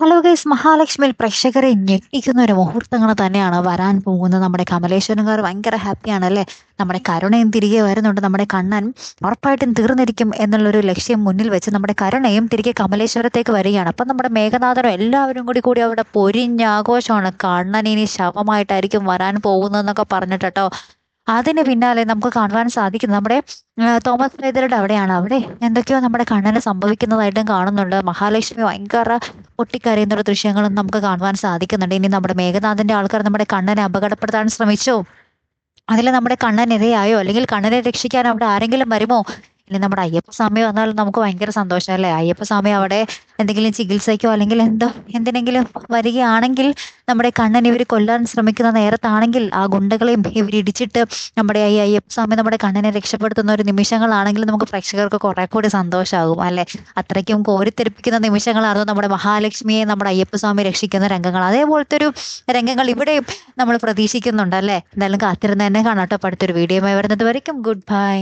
Hello guys മഹാലക്ഷ്മിയിൽ പ്രേക്ഷകരെ ഞെട്ടിക്കുന്ന ഒരു മുഹൂർത്തങ്ങൾ തന്നെയാണ് വരാൻ പോകുന്നത്. നമ്മുടെ കമലേശ്വരൻകാർ ഭയങ്കര ഹാപ്പിയാണ് അല്ലേ നമ്മുടെ കരുണയും തിരികെ വരുന്നുണ്ട്. നമ്മുടെ കണ്ണൻ ഉറപ്പായിട്ടും തീർന്നിരിക്കും എന്നുള്ളൊരു ലക്ഷ്യം മുന്നിൽ വെച്ച് നമ്മുടെ കരുണയും തിരികെ കമലേശ്വരത്തേക്ക് വരികയാണ്. അപ്പം നമ്മുടെ മേഘനാഥനും എല്ലാവരും കൂടി കൂടി അവിടെ പൊരിഞ്ഞാഘോഷമാണ്. കണ്ണൻ ഇനി ശവമായിട്ടായിരിക്കും വരാൻ പോകുന്നതെന്നൊക്കെ പറഞ്ഞിട്ടോ അതിന് പിന്നാലെ നമുക്ക് കാണുവാൻ സാധിക്കും നമ്മുടെ തോമസ് ഫൈദറുടെ അവിടെയാണ്. അവിടെ എന്തൊക്കെയോ നമ്മുടെ കണ്ണന് സംഭവിക്കുന്നതായിട്ടും കാണുന്നുണ്ട്. മഹാലക്ഷ്മി ഭയങ്കര പൊട്ടിക്കരയുന്ന ദൃശ്യങ്ങളും നമുക്ക് കാണുവാൻ സാധിക്കുന്നുണ്ട്. ഇനി നമ്മുടെ മേഘനാഥന്റെ ആൾക്കാർ നമ്മുടെ കണ്ണനെ അപകടപ്പെടുത്താൻ ശ്രമിച്ചോ? അതിൽ നമ്മുടെ കണ്ണൻ ഇരയായോ? അല്ലെങ്കിൽ കണ്ണനെ രക്ഷിക്കാൻ അവിടെ ആരെങ്കിലും വരുമോ? ഇനി നമ്മുടെ അയ്യപ്പ സ്വാമി വന്നാൽ നമുക്ക് ഭയങ്കര സന്തോഷം അല്ലേ അയ്യപ്പ സ്വാമി അവിടെ എന്തെങ്കിലും ചികിത്സയ്ക്കോ അല്ലെങ്കിൽ എന്തോ എന്തിനെങ്കിലും വരികയാണെങ്കിൽ നമ്മുടെ കണ്ണൻ ഇവർ കൊല്ലാൻ ശ്രമിക്കുന്ന നേരത്താണെങ്കിൽ ആ ഗുണ്ടകളെയും ഇവർ ഇടിച്ചിട്ട് നമ്മുടെ ഈ അയ്യപ്പ സ്വാമി നമ്മുടെ കണ്ണനെ രക്ഷപ്പെടുത്തുന്ന ഒരു നിമിഷങ്ങളാണെങ്കിൽ നമുക്ക് പ്രേക്ഷകർക്ക് കുറെ കൂടി സന്തോഷമാകും അല്ലെ? അത്രയ്ക്കും കോരിത്തെരിപ്പിക്കുന്ന നിമിഷങ്ങളായിരുന്നു നമ്മുടെ മഹാലക്ഷ്മിയെ നമ്മുടെ അയ്യപ്പ സ്വാമി രക്ഷിക്കുന്ന രംഗങ്ങൾ. അതേപോലത്തെ ഒരു രംഗങ്ങൾ ഇവിടെയും നമ്മൾ പ്രതീക്ഷിക്കുന്നുണ്ട് അല്ലേ? എന്തായാലും കാത്തിരുന്ന് തന്നെ കാണാട്ടോ അടുത്തൊരു വീഡിയോ വരുന്നത് വരയ്ക്കും. Good bye